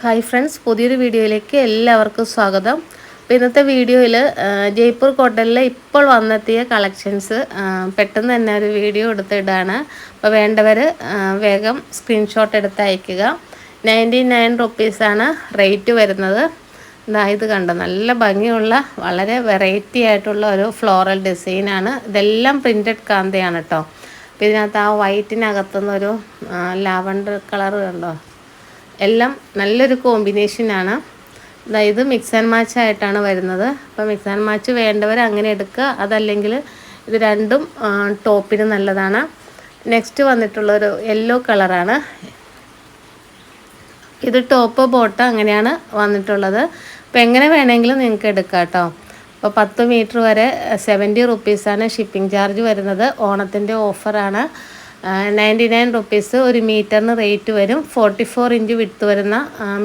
Hi friends പുതിയൊരു വീഡിയോയിലേക്ക് എല്ലാവർക്കും സ്വാഗതം. അപ്പോൾ ഇന്നത്തെ വീഡിയോയിൽ ജയ്പൂർ കോട്ടലിൽ ഇപ്പോൾ വന്നെത്തിയ കളക്ഷൻസ് പെട്ടെന്ന് തന്നെ ഒരു വീഡിയോ എടുത്തിടാണ്. അപ്പോൾ വേണ്ടവർ വേഗം സ്ക്രീൻഷോട്ട് എടുത്ത് അയക്കുക. നയന്റി നയൻ റുപ്പീസാണ് റേറ്റ് വരുന്നത്. ഇതാ ഇത് കണ്ടോ? നല്ല ഭംഗിയുള്ള വളരെ വെറൈറ്റി ആയിട്ടുള്ള ഒരു ഫ്ലോറൽ ഡിസൈനാണ് ഇതെല്ലാം പ്രിന്റഡ് കാന്തയാണ് കേട്ടോ അപ്പോൾ ഇതിനകത്ത് ആ വൈറ്റിനകത്തുനിന്നൊരു ലാവണ്ടർ കളർ കണ്ടോ? എല്ലാം നല്ലൊരു കോമ്പിനേഷനാണ് അതായത് മിക്സ് ആൻഡ് മാച്ച് ആയിട്ടാണ് വരുന്നത്. അപ്പോൾ മിക്സ് ആൻഡ് മാച്ച് വേണ്ടവർ അങ്ങനെ എടുക്കുക. അതല്ലെങ്കിൽ ഇത് രണ്ടും ടോപ്പിന് നല്ലതാണ്. നെക്സ്റ്റ് വന്നിട്ടുള്ളൊരു യെല്ലോ കളറാണ് ഇത് ടോപ്പ് ബോട്ട് അങ്ങനെയാണ് വന്നിട്ടുള്ളത്. അപ്പോൾ എങ്ങനെ വേണമെങ്കിലും നിങ്ങൾക്ക് എടുക്കാം കേട്ടോ. അപ്പോൾ പത്ത് മീറ്റർ വരെ സെവന്റി റുപ്പീസാണ് ഷിപ്പിംഗ് ചാർജ് വരുന്നത്. ഓണത്തിന്റെ ഓഫറാണ് നയന്റി നയൻ റുപ്പീസ് ഒരു മീറ്ററിന് റേറ്റ് വരും. ഫോർട്ടി ഫോർ ഇഞ്ച് വിട്ട് വരുന്ന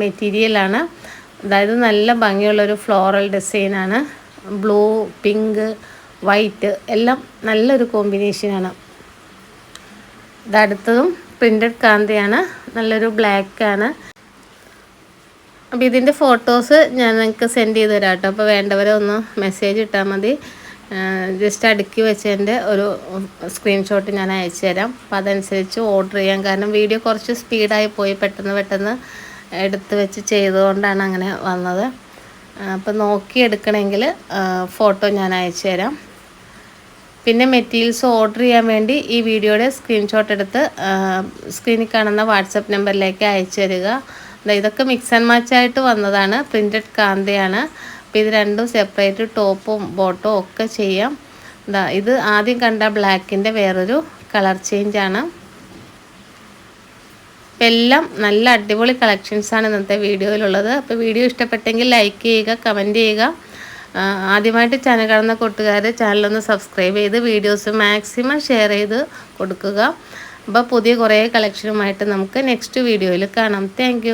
മെറ്റീരിയലാണ് അതായത് നല്ല ഭംഗിയുള്ളൊരു ഫ്ലോറൽ ഡിസൈനാണ് ബ്ലൂ പിങ്ക് വൈറ്റ് എല്ലാം നല്ലൊരു കോമ്പിനേഷനാണ് ഇതടുത്തതും പ്രിന്റഡ് കാന്തയാണ്. നല്ലൊരു ബ്ലാക്കാണ് അപ്പോൾ ഇതിന്റെ ഫോട്ടോസ് ഞാൻ നിങ്ങൾക്ക് സെൻഡ് ചെയ്ത് തരാം കേട്ടോ അപ്പോൾ വേണ്ടവരെ ഒന്ന് മെസ്സേജ് ഇട്ടാൽ മതി. ജസ്റ്റ് അടുക്കി വെച്ചതിന്റെ ഒരു സ്ക്രീൻഷോട്ട് ഞാൻ അയച്ചു തരാം. അപ്പോൾ അതനുസരിച്ച് ഓർഡർ ചെയ്യാം. കാരണം വീഡിയോ കുറച്ച് സ്പീഡായി പോയി. പെട്ടെന്ന് പെട്ടെന്ന് എടുത്ത് വെച്ച് ചെയ്തുകൊണ്ടാണ് അങ്ങനെ വന്നത്. അപ്പോൾ നോക്കി എടുക്കണമെങ്കിൽ ഫോട്ടോ ഞാൻ അയച്ചു തരാം. പിന്നെ മെറ്റീരിയൽസ് ഓർഡർ ചെയ്യാൻ വേണ്ടി ഈ വീഡിയോയുടെ സ്ക്രീൻഷോട്ട് എടുത്ത് സ്ക്രീനിൽ കാണുന്ന വാട്സപ്പ് നമ്പറിലേക്ക് അയച്ചു തരിക. ഇതൊക്കെ മിക്സ് ആൻഡ് മാച്ച് ആയിട്ട് വന്നതാണ്. പ്രിന്റഡ് കാന്തയാണ്. അപ്പോൾ ഇത് രണ്ടും സെപ്പറേറ്റ് ടോപ്പും ബോട്ടും ഒക്കെ ചെയ്യാം. ഇതാ ഇത് ആദ്യം കണ്ട ബ്ലാക്കിന്റെ വേറൊരു കളർ ചേഞ്ചാണ് എല്ലാം നല്ല അടിപൊളി കളക്ഷൻസാണ് ഇന്നത്തെ വീഡിയോയിലുള്ളത്. അപ്പോൾ വീഡിയോ ഇഷ്ടപ്പെട്ടെങ്കിൽ ലൈക്ക് ചെയ്യുക കമന്റ് ചെയ്യുക. ആദ്യമായിട്ട് ചാനൽ കാണുന്ന കൂട്ടുകാർ ചാനലൊന്ന് സബ്സ്ക്രൈബ് ചെയ്ത് വീഡിയോസ് മാക്സിമം ഷെയർ ചെയ്ത് കൊടുക്കുക. അപ്പോൾ പുതിയ കുറേ കളക്ഷനുമായിട്ട് നമുക്ക് നെക്സ്റ്റ് വീഡിയോയിൽ കാണാം. താങ്ക്